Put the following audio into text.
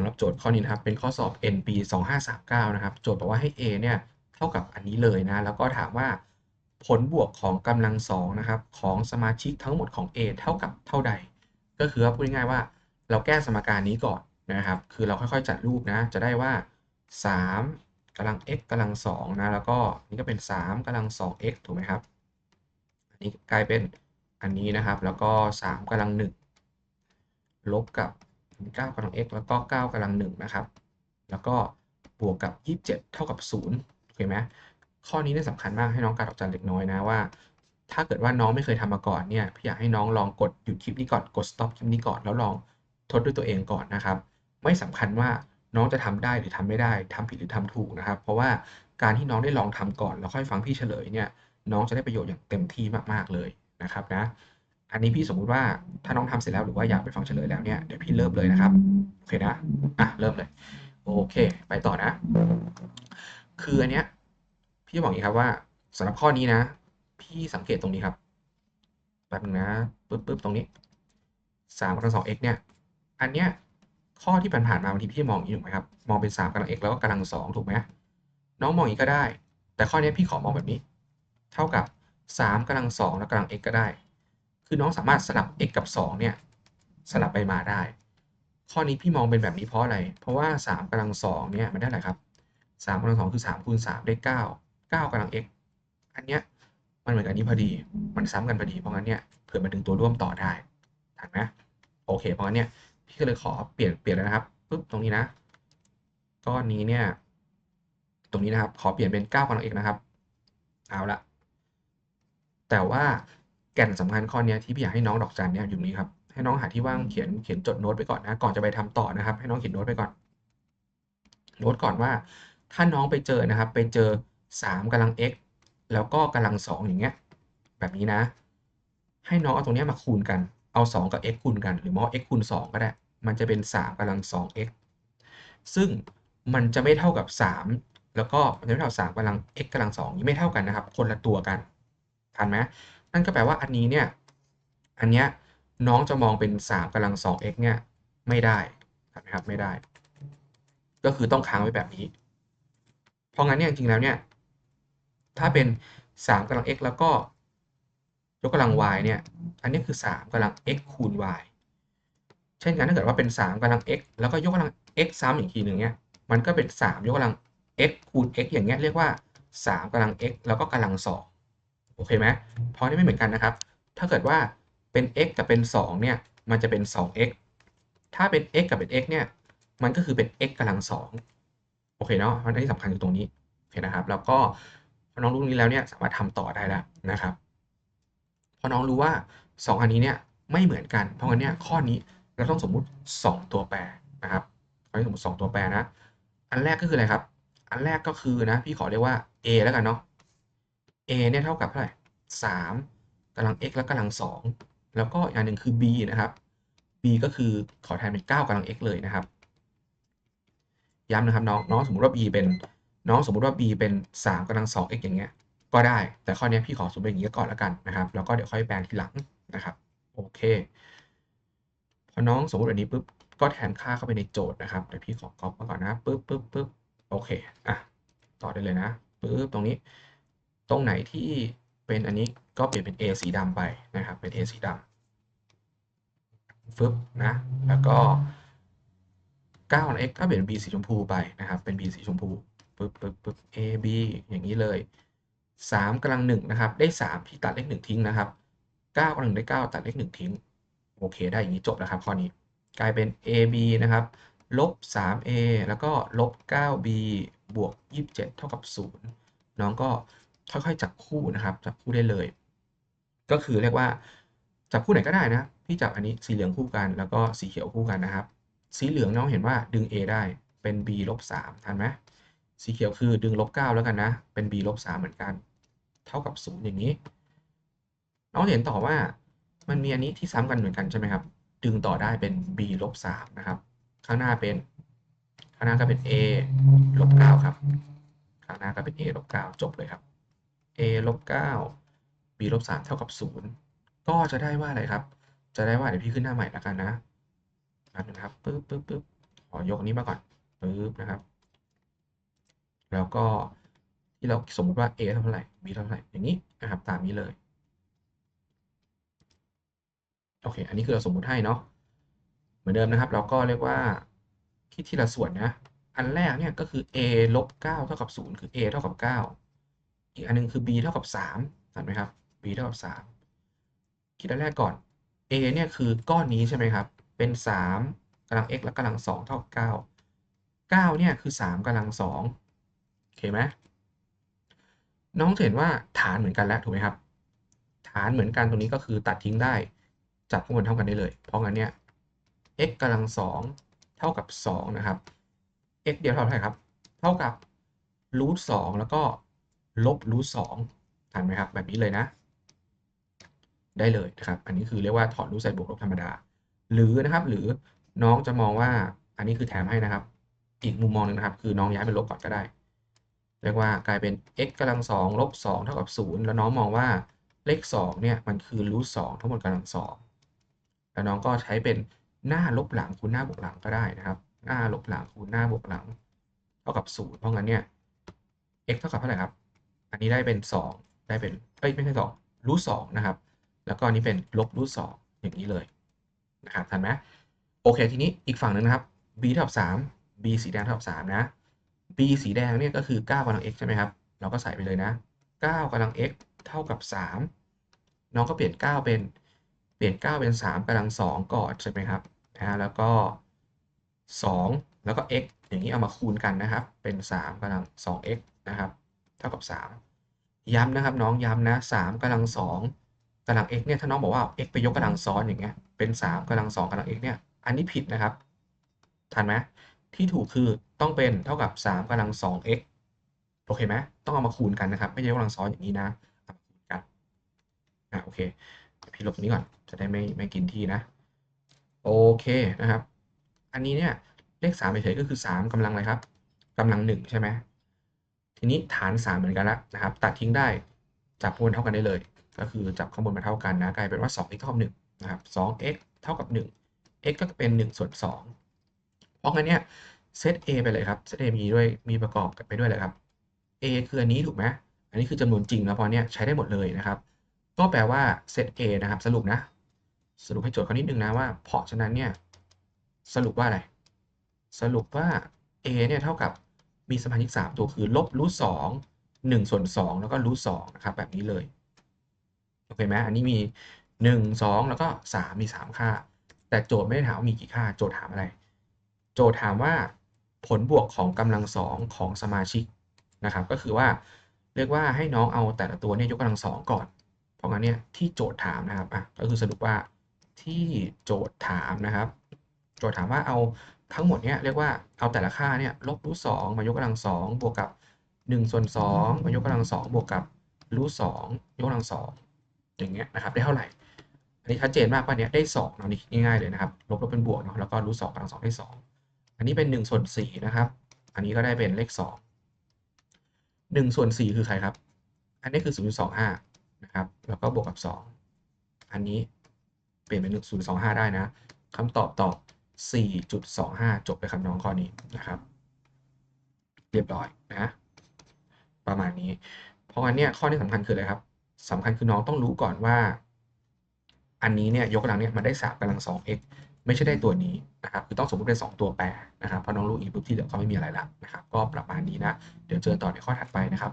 ำหรับโจทย์ข้อนี้นะครับ เป็นข้อสอบ NP 2539 นะครับ โจทย์บอกว่าให้ A เนี่ยเท่ากับอันนี้เลยนะ แล้วก็ถามว่าผลบวกของกำลังสองนะครับของสมาชิกทั้งหมดของ A เท่ากับเท่าใด ก็คือว่าพูดง่ายๆว่า เราแก้สมการนี้ก่อนนะครับ คือเราค่อยๆจัดรูปนะ จะได้ว่า 3กำลัง x กำลัง2นะ แล้วก็นี่ก็เป็น 3กำลัง 2x ถูกไหมครับ อันนี้กลายเป็นอันนี้นะครับ แล้วก็ 3กำลัง 1 ลบกับ 9กำลัง x แล้วก็ 9กำลัง1นะครับ แล้วก็บวกกับ 27 เท่ากับ0โอเคไหมข้อนี้เนี่ยสำคัญมากให้น้องการออกจันเล็กน้อยนะว่า ถ้าเกิดว่าน้องไม่เคยทำมาก่อนเนี่ยพี่อยากให้น้องลองกดหยุดคลิปนี้ก่อนกด stop คลิปนี้ก่อนแล้วลองทดด้วยตัวเองก่อนนะครับ ไม่สำคัญว่าน้องจะทำได้หรือทำไม่ได้ทำผิดหรือทำถูกนะครับ เพราะว่าการที่น้องได้ลองทำก่อนแล้วค่อยฟังพี่เฉลยเนี่ยน้องจะได้ประโยชน์อย่างเต็มที่มากๆเลยนะครับนะ อันนี้พี่สมมุติว่าถ้าน้องทำเสร็จแล้วหรือว่าอยากไปฟังเฉลยแล้วเนี่ยเดี๋ยวพี่เริ่มเลยนะครับโอเคนะอะเริ่มเลยโอเค ไปต่อนะ คืออันเนี้ยพี่จะบอกอย่างนี้ครับว่าสำหรับข้อนี้นะ พี่สังเกตตรงนี้ครับแป๊บนึงนะปึ๊บปึ๊บตรงนี้สามกำลังสอง x เนี่ย อันเนี้ยข้อที่ผ่านๆมาบางทีพี่มองอย่างนี้ถูกไหมครับ มองเป็นสามกำลัง x แล้วก็กำลังสองถูกไหมน้องมองอย่างนี้ก็ได้ แต่ข้อนี้พี่ขอมองแบบนี้ เท่ากับสามกำลังสองแล้วกำลัง x ก็ได้ คือน้องสามารถสลับ x กับสองเนี่ย สลับไปมาได้ ข้อนี้พี่มองเป็นแบบนี้เพราะอะไร เพราะว่าสามกำลังสองเนี่ยมันได้อะไรครับสามกำลังสองคือสามคูณสามได้เก้าเก้าลัง x อันเนี้ยมันเหมือนกันนี้พอดี มันซ้ำกันพอดี เพราะงั้นเนี่ยเผื่อมาดึงตัวร่วมต่อได้ถูกไหมโอเค เพราะงั้นเนี่ยพี่ก็เลยขอเปลี่ยนเปลี่ยนเลยนะครับปุ๊บตรงนี้นะก้อนนี้เนี่ยตรงนี้นะครับ ขอเปลี่ยนเป็นเก้ากำลัง x นะครับ เอาละแต่ว่า แก่นสำคัญข้อนี้ที่พี่อยากให้น้องดอกจันเนี่ยอยู่นี้ครับให้น้องหาที่ว่างเขียนเขียนจดโน้ตไปก่อนนะก่อนจะไปทำต่อนะครับ ให้น้องเขียนโน้ตไปก่อน โน้ตก่อนว่า ถ้าน้องไปเจอนะครับ ไปเจอ3กำลัง x แล้วก็กำลัง 2 อย่างเงี้ย แบบนี้นะ ให้น้องเอาตรงนี้มาคูณกัน เอา 2 กับ x คูณกัน หรือมอ x คูณ 2 ก็ได้ มันจะเป็น 3กำลัง 2x ซึ่งมันจะไม่เท่ากับ 3 แล้วก็มันจะไม่เท่า3กำลัง x กำลัง2นี่ไม่เท่ากันนะครับ คนละตัวกัน ทันไหม นั่นก็แปลว่าอันนี้เนี่ย อันเนี้ยน้องจะมองเป็น 3กำลัง 2x เนี่ยไม่ได้นะครับไม่ได้ ก็คือต้องค้างไว้แบบนี้ เพราะงั้นเนี่ยจริงๆแล้วเนี่ย ถ้าเป็น 3กำลัง x แล้วก็ยกกำลัง y เนี่ย อันนี้คือ 3กำลัง x คูณ y เช่นกันถ้าเกิดว่าเป็น 3กำลัง x แล้วก็ยกกำลัง x ซ้ำอีกทีหนึ่งเนี่ย มันก็เป็น 3 ยกกำลัง x คูณ x อย่างเงี้ยเรียกว่า 3กำลัง x แล้วก็กำลัง 2 โอเคไหมเพราะนี่ไม่เหมือนกันนะครับ ถ้าเกิดว่าเป็น x กับเป็น 2 เนี่ย มันจะเป็น 2x ถ้าเป็น x กับเป็น x เนี่ย มันก็คือเป็น x กำลัง2โอเคเนาะเพราะที่สำคัญคือตรงนี้ โอเคนะครับ แล้วก็พอน้องรู้ตรงนี้แล้วเนี่ย สามารถทำต่อได้แล้วนะครับ พอน้องรู้ว่า 2 อันนี้เนี่ยไม่เหมือนกัน เพราะงั้นเนี่ยข้อนี้เราต้องสมมุติ 2 ตัวแปรนะครับเราต้องสมมติ 2 ตัวแปรนะ อันแรกก็คืออะไรครับ อันแรกก็คือนะ พี่ขอเรียกว่า a แล้วกันเนาะ a เนี่ยเท่ากับเท่าไหร่3กำลัง x แล้วกำลัง2แล้วก็อีกอันหนึ่งคือ b นะครับ b ก็คือขอแทนเป็น 9กำลัง x เลยนะครับ ย้ำนะครับน้องน้องสมมติว่า b เป็นน้องสมมติว่า b เป็น 3กำลัง 2x อย่างเงี้ย ก็ได้ แต่ข้อนี้พี่ขอสมมติอย่างนี้ก่อนล้วกันนะครับ แล้วก็เดี๋ยวค่อยแปลงทีหลังนะครับ โอเค พอน้องสมมติแบบนี้ปุ๊บ ก็แทนค่าเข้าไปในโจทย์นะครับ เดี๋ยวพี่ขอก๊อปมาก่อนนะปุ๊บปุ๊บปุ๊บโอเค อะ ต่อได้เลยนะปุ๊บตรงนี้ ตรงไหนที่เป็นอันนี้ก็เปลี่ยนเป็น A สีดำไปนะครับ เป็น A สีดำฟึบนะ แล้วก็9 x ก็เปลี่ยน b สีชมพูไปนะครับ เป็น b สีชมพูปึ๊บปึ๊บปึ๊บ a b อย่างนี้เลย3กำลัง1นะครับ ได้3พี่ตัดเลข1ทิ้งนะครับ9กำลัง1ได้ 9 ตัดเลข1ทิ้ง โอเค ได้อย่างนี้จบแล้วครับข้อนี้ กลายเป็น a b นะครับ ลบ 3a แล้วก็ลบ 9b บวก 27 เท่ากับ 0 น้องก็ ค่อยๆจับคู่นะครับ จับคู่ได้เลย ก็คือเรียกว่า จับคู่ไหนก็ได้นะ พี่จับอันนี้สีเหลืองคู่กัน แล้วก็สีเขียวคู่กันนะครับ สีเหลืองน้องเห็นว่าดึง a ได้เป็น b ลบ3ทันไหมสีเขียวคือดึงลบ9แล้วกันนะ เป็น b ลบ3เหมือนกัน เท่ากับ0อย่างนี้ น้องเห็นต่อว่ามันมีอันนี้ที่ซ้ำกันเหมือนกันใช่ไหมครับ ดึงต่อได้เป็น b ลบ3นะครับ ข้างหน้าเป็น ข้างหน้าก็เป็น a ลบ9ครับ ข้างหน้าก็เป็น a ลบ9จบเลยครับ a ลบ9 b ลบ3เท่ากับ 0 ก็จะได้ว่าอะไรครับ จะได้ว่าเดี๋ยวพี่ขึ้นหน้าใหม่แล้วกันนะนะครับปึ๊บปึ๊บปึ๊บขอยกอันนี้มาก่อนปึ๊บนะครับ แล้วก็ที่เราสมมติว่า a เท่าไหร่ b เท่าไหร่อย่างนี้นะครับตามนี้เลยโอเค อันนี้คือเราสมมติให้เนาะ เหมือนเดิมนะครับ เราก็เรียกว่าคิดทีละส่วนนะ อันแรกเนี่ยก็คือ a ลบ9เท่ากับ 0 คือ a เท่ากับ 9 อีกอันหนึงคือ b เท่ากับ3เห็นไหมครับ b เท่ากับ3คิดอันแรกก่อน a เนี่ยคือก้อนนี้ใช่ไหมครับ เป็น 3กำลัง x และกำลัง 2 เท่ากับ9 9เนี่ยคือ 3กำลัง2โอเคไหมน้องเห็นว่าฐานเหมือนกันแล้วถูกไหมครับ ฐานเหมือนกันตรงนี้ก็คือตัดทิ้งได้ จับข้างบนเท่ากันได้เลย เพราะงั้นเนี่ย x กำลัง 2 เท่ากับ 2 นะครับ x เดียวเท่าไหร่ครับ เท่ากับรูท2แล้วก็ ลบรูท2ทันไหมครับ แบบนี้เลยนะ ได้เลยนะครับ อันนี้คือเรียกว่าถอดรูทใส่บวกลบธรรมดา หรือนะครับ หรือน้องจะมองว่า อันนี้คือแถมให้นะครับ อีกมุมมองหนึ่งนะครับ คือน้องย้ายเป็นลบก่อนก็ได้ เรียกว่ากลายเป็น x กำลังสองลบสองเท่ากับศูนย์แล้วน้องมองว่าเลขสองเนี่ยมันคือรูทสองทั้งหมดกำลังสองแล้วน้องก็ใช้เป็นหน้าลบหลังคูณหน้าบวกหลังก็ได้นะครับ หน้าลบหลังคูณหน้าบวกหลัง เท่ากับศูนย์เพราะงั้นเนี่ย x เท่ากับเท่าไหร่ครับ อันนี้ได้เป็นสองได้เป็นเอ้ยไม่ใช่สองรูทสองนะครับ แล้วก็อันนี้เป็นลบรูทสองอย่างนี้เลยนะครับทันไหมโอเคทีนี้อีกฝั่งหนึ่งนะครับ b เท่ากับสาม b สีแดงเท่ากับสามนะ b สีแดงเนี่ยก็คือ 9กำลัง x ใช่ไหมครับ เราก็ใส่ไปเลยนะ 9กำลัง x เท่ากับ 3 น้องก็เปลี่ยน 9 เป็น เปลี่ยน 9 เป็น 3กำลัง 2 ก่อนใช่ไหมครับนะแล้วก็ 2 แล้วก็ x อย่างนี้เอามาคูณกันนะครับ เป็น 3กำลัง 2x นะครับ เท่ากับ 3 ย้ำนะครับน้องย้ำนะ3กำลัง2กำลัง x เนี่ยถ้าน้องบอกว่า x ไปยกกำลังซ้อนอย่างเงี้ยเป็น3กำลัง2กำลัง x เนี่ยอันนี้ผิดนะครับทันไหมที่ถูกคือต้องเป็นเท่ากับ 3กำลัง 2x โอเคไหมต้องเอามาคูณกันนะครับ ไม่ใช่ยกกำลังซ้อนอย่างนี้นะเอามาคูณกันอะโอเคพี่ลบนี้ก่อนจะได้ไม่ไม่กินที่นะ โอเคนะครับ อันนี้เนี่ยเลข3เฉยๆก็คือ 3กำลังอะไรครับกำลัง1ใช่ไหม ทีนี้ฐาน3เหมือนกันแล้วนะครับ ตัดทิ้งได้จับข้างบนเท่ากันได้เลย ก็คือจับข้างบนมาเท่ากันนะกลายเป็นว่า 2x เท่ากับ1นะครับ 2x เท่ากับ 1 x ก็เป็น 1 ส่วน 2 เพราะงั้นเนี่ยเซต A ไปเลยครับ เซต A มีด้วยมีประกอบกันไปด้วยเลยครับ A คืออันนี้ถูกไหมอันนี้คือจำนวนจริงแล้วพอเนี้ยใช้ได้หมดเลยนะครับ ก็แปลว่าเซต A นะครับสรุปนะ สรุปให้โจทย์เขานิดนึงนะว่า เพราะฉะนั้นเนี่ยสรุปว่าอะไร สรุปว่า A เนี่ยเท่ากับ มีสมาชิก3ตัวคือลบรูทสองหนึ่งส่วนสองแล้วก็รูทสองนะครับแบบนี้เลยโอเคไหมอันนี้มี 1 2 แล้วก็ 3 มี 3 ค่า แต่โจทย์ไม่ได้ถามว่ามีกี่ค่า โจทย์ถามอะไร โจทย์ถามว่าผลบวกของกำลังสองของสมาชิกนะครับ ก็คือว่าเรียกว่าให้น้องเอาแต่ละตัวเนี่ยยกกำลังสองก่อน เพราะงั้นเนี่ยที่โจทย์ถามนะครับอะก็คือสรุปว่าที่โจทย์ถามนะครับ โจทย์ถามว่าเอาทั้งหมดเนี่ยเรียกว่าเอาแต่ละค่าเนี่ยลบรูทสองมายกกำลังสองบวกกับ1ส่วน2มายกกำลังสองบวกกับรูทสองยกกำลังสองอย่างเงี้ยนะครับได้เท่าไหร่ อันนี้ชัดเจนมากว่าเนี่ยได้2เนาะนี่ง่ายๆเลยนะครับลบลบเป็นบวกเนาะแล้วก็รูทสองกำลังสองได้2อันนี้เป็น1ส่วน4นะครับ อันนี้ก็ได้เป็นเลข2 1ส่วน4คือใครครับ อันนี้คือ 0.25นะครับแล้วก็บวกกับ 2 อันนี้เปลี่ยนเป็น 0.25 ได้นะคำตอบตอบ 4.25 จบไปคำน้องข้อนี้นะครับ เรียบร้อยนะประมาณนี้ เพราะงั้นเนี่ยข้อนี้สำคัญคืออะไรครับสำคัญคือน้องต้องรู้ก่อนว่า อันนี้เนี่ยยกกำลังเนี่ยมันได้3กำลัง 2x ไม่ใช่ได้ตัวนี้นะครับคือต้องสมมติเป็น 2 ตัวแปรนะครับพอน้องรู้อีกปุ๊บที่เหลือก็ไม่มีอะไรละนะครับ ก็ประมาณนี้นะ เดี๋ยวเจอต่อในข้อถัดไปนะครับ